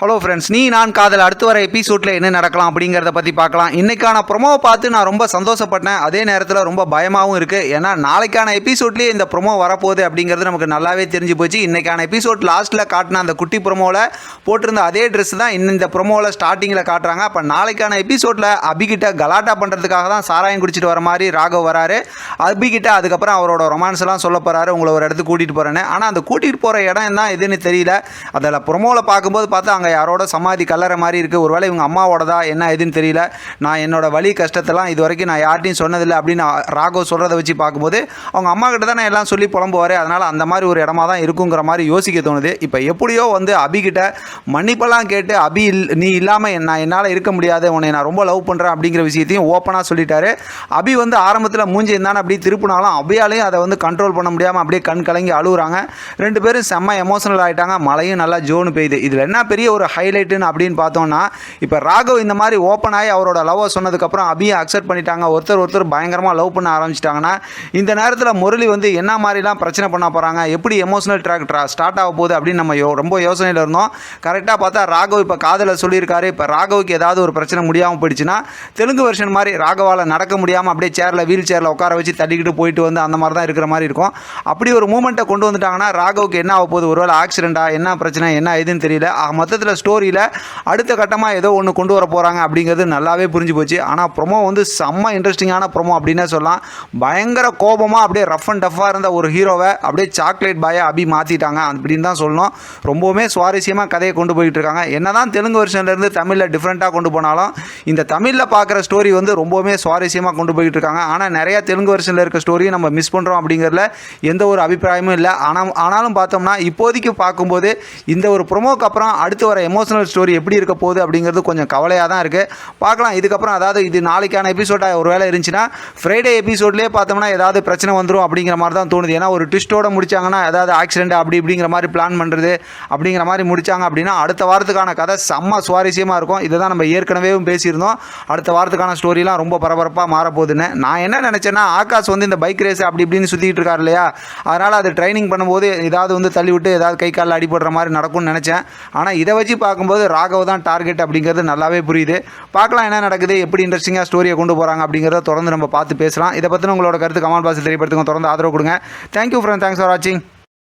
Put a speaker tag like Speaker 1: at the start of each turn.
Speaker 1: Hello friends நீ நான் காதல். அடுத்து வர எபிசோட்ல என்ன நடக்கலாம் அப்படிங்கிறத பற்றி பார்க்கலாம். இன்னைக்கான ப்ரொமோவை பார்த்து நான் ரொம்ப சந்தோஷப்பட்டேன். அதே நேரத்தில் ரொம்ப பயமாகவும் இருக்குது ஏன்னா நாளைக்கான எபிசோட்லேயே இந்த ப்ரொமோ வரப்போகுது அப்படிங்கிறது நமக்கு நல்லாவே தெரிஞ்சு போச்சு. இன்னைக்கான எபிசோட் லாஸ்ட்டில் காட்டின அந்த குட்டி ப்ரொமோவில் போட்டிருந்த அதே ட்ரெஸ் தான் இன்னும் இந்த ப்ரொமோவில் ஸ்டார்டிங்கில் காட்டுறாங்க. அப்போ நாளைக்கான எபிசோடில் அபிகிட்ட கலாட்டா பண்ணுறதுக்காக தான் சாராயம் குடிச்சிட்டு வர மாதிரி ராகவ் வராரு. அபிகிட்ட அதுக்கப்புறம் அவரோட ரொமான்ஸ்லாம் சொல்ல போகிறாரு உங்களை ஒரு இடத்துக்கு கூட்டிகிட்டு போகிறேன்னு ஆனால் அந்த கூட்டிகிட்டு போகிற இடம் தான் எதுன்னு தெரியல. அதில் ப்ரொமோவில் பார்க்கும்போது பார்த்தா அங்கே யாரோட சமாதி கல்லற மாதிரி இருக்குது ஒருவேளை இவங்க அம்மாவோடதா? என்ன எதுன்னு தெரியல. நான் என்னோட வலி கஷ்டத்தெல்லாம் இது வரைக்கும் நான் யார்ட்டையும் சொன்னதில்லை அப்படின்னு ராகவ் சொல்கிறத வச்சு பார்க்கும்போது அவங்க அம்மா கிட்ட தான் நான் எல்லாம் சொல்லி புலம்புவார். அதனால் அந்த மாதிரி ஒரு இடமா தான் இருக்குங்கிற மாதிரி யோசிக்க தோணுது. இப்போ எப்படியோ வந்து அபிகிட்ட மன்னிப்பெல்லாம் கேட்டு அபி இல் நீ இல்லாமல் நான் என்னால் இருக்க முடியாது. உன்னை நான் ரொம்ப லவ் பண்ணுறேன் அப்படிங்கிற விஷயத்தையும் ஓப்பனாக சொல்லிட்டாரு. அபி வந்து ஆரம்பத்தில் மூஞ்சி இருந்தானே அப்படியே திருப்பினாலும் அபியாலையும் அதை வந்து கண்ட்ரோல் பண்ண முடியாமல் அப்படியே கண் கலங்கி அழுகுறாங்க. ரெண்டு பேரும் செம்ம எமோஷனல் ஆகிட்டாங்க மழையும் நல்லா ஜோனு பெய்யுது. இதில் என்ன பெரிய ஒரு ஹைலைட்டுன்னு அப்படின்னு பார்த்தோம்னா இப்போ ராகவ் இந்த மாதிரி ஓப்பன் ஆகி அவரோட லவ்வை சொன்னதுக்கப்புறம் அபியை அக்செப்ட் பண்ணிட்டாங்க. ஒருத்தர் ஒருத்தர் பயங்கரமாக லவ் பண்ண ஆரம்பிச்சிட்டாங்கன்னா இந்த நேரத்தில் முரளி வந்து என்ன மாதிரிலாம் பிரச்சனை பண்ண போகிறாங்க எப்படி எமோஷனல் ட்ராக் ஸ்டார்ட் ஆக போகுது அப்படின்னு நம்ம யோ ரொம்ப யோசனையில் இருந்தோம். கரெக்டாக பார்த்தா ராகவ் இப்போ காதலை சொல்லியிருக்காரு. இப்போ ராகவுக்கு ஏதாவது ஒரு பிரச்சனை முடியாமல் போயிடுச்சுன்னா தெலுங்கு வெர்ஷன் மாதிரி ராகவால் நடக்க முடியாமல் அப்படியே சேரில் வீல் சேரில் உட்கார வச்சு தள்ளிக்கிட்டு போயிட்டு வந்து அந்த மாதிரி தான் இருக்கிற மாதிரி இருக்கும். அப்படி ஒரு மூமெண்ட்டை கொண்டு வந்துட்டாங்கன்னா ராகவுக்கு என்ன ஆக போகுது? ஒருவேளை ஆக்சிடென்ட்டா என்ன பிரச்சனை என்ன ஏதுன்னு தெரியல. மொத்தத்தில் மொத்தத்தில் ஸ்டோரியில் அடுத்த கட்டமாக ஏதோ ஒன்று கொண்டு வர போகிறாங்க அப்படிங்கிறது நல்லாவே புரிஞ்சு போச்சு. ஆனால் ப்ரொமோ வந்து செம்ம இன்ட்ரெஸ்டிங்கான ப்ரொமோ அப்படின்னே சொல்லலாம். பயங்கர கோபமாக அப்படியே ரஃப் அண்ட் டஃப்பாக இருந்த ஒரு ஹீரோவை அப்படியே சாக்லேட் பாயை அபி மாற்றிட்டாங்க அப்படின்னு தான் சொல்லணும். ரொம்பவுமே சுவாரஸ்யமாக கதையை கொண்டு போயிட்டு இருக்காங்க. என்ன தான் தெலுங்கு வருஷன்லேருந்து தமிழில் டிஃப்ரெண்ட்டாக கொண்டு போனாலும் இந்த தமிழில் பார்க்குற ஸ்டோரி வந்து ரொம்பவுமே சுவாரஸ்யமாக கொண்டு போயிட்டு இருக்காங்க. ஆனால் நிறைய தெலுங்கு வருஷனில் இருக்க ஸ்டோரியை நம்ம மிஸ் பண்ணுறோம் அப்படிங்கிறதுல எந்த ஒரு அபிப்பிராயமும் இல்லை. ஆனால் ஆனாலும் பார்த்தோம்னா இப்போதைக்கு பார்க்கும்போது இந்த ஒரு ப்ரொமோக்கு அப்புறம் அடுத்து வர எமோஷனல் ஸ்டோரி எப்படி இருக்க போகுது அப்படிங்கிறது கொஞ்சம் கவலையாக தான் இருக்குது பார்க்கலாம். இதுக்கப்புறம் அதாவது இது நாளைக்கான எபிசோடாக ஒரு வேலை இருந்துச்சுன்னா ஃப்ரைடே எபிசோட்லேயே பார்த்தோம்னா ஏதாவது பிரச்சனை வந்துடும் அப்படிங்கிற மாதிரி தான் தோணுது. ஏன்னா ஒரு ட்விஸ்ட்டோட முடிச்சாங்கன்னா ஏதாவது ஆக்சிடென்ட் அப்படி இப்படிங்கிற மாதிரி பிளான் பண்ணுறது அப்படிங்கிற மாதிரி முடிச்சாங்க அப்படின்னா அடுத்த வாரத்துக்கான கதை செம்ம சுவாரஸ்யமாக இருக்கும். இதை தான் நம்ம ஏற்கனவே பேசியிருந்தோம். அடுத்த வாரத்துக்கான ஸ்டோரிலாம் ரொம்ப பரபரப்பாக மாறப்போகுதுன்னு. நான் என்ன நினச்சேன்னா ஆகாஷ் வந்து இந்த பைக் ரேஸ் அப்படி இப்படின்னு சுற்றிட்டு இருக்காரு இல்லையா? அதனால் அது ட்ரைனிங் பண்ணும்போது ஏதாவது வந்து தள்ளி விட்டு ஏதாவது கை காலில் அடிபடுற மாதிரி நடக்கும்னு நினச்சேன். ஆனால் இதை வச்சு பார்க்கும்போது ராகவ் தான் டார்கெட் அப்படிங்கிறது நல்லாவே புரியுது. பார்க்கலாம் என்ன நடக்குது எப்படி இன்ட்ரெஸ்டிங்காக ஸ்டோரியை கொண்டு போகிறாங்க அப்படிங்கிறத தொடர்ந்து நம்ம பார்த்து பேசலாம். இதை பற்றின உங்களோட கருத்து கமெண்ட் பாசில் தெரியப்படுத்துங்க. தொடர்ந்து ஆதரவு கொடுங்க. தேங்க்யூ ஃப்ரெண்ட் தேங்க்ஸ் ஃபார் வாட்சிங்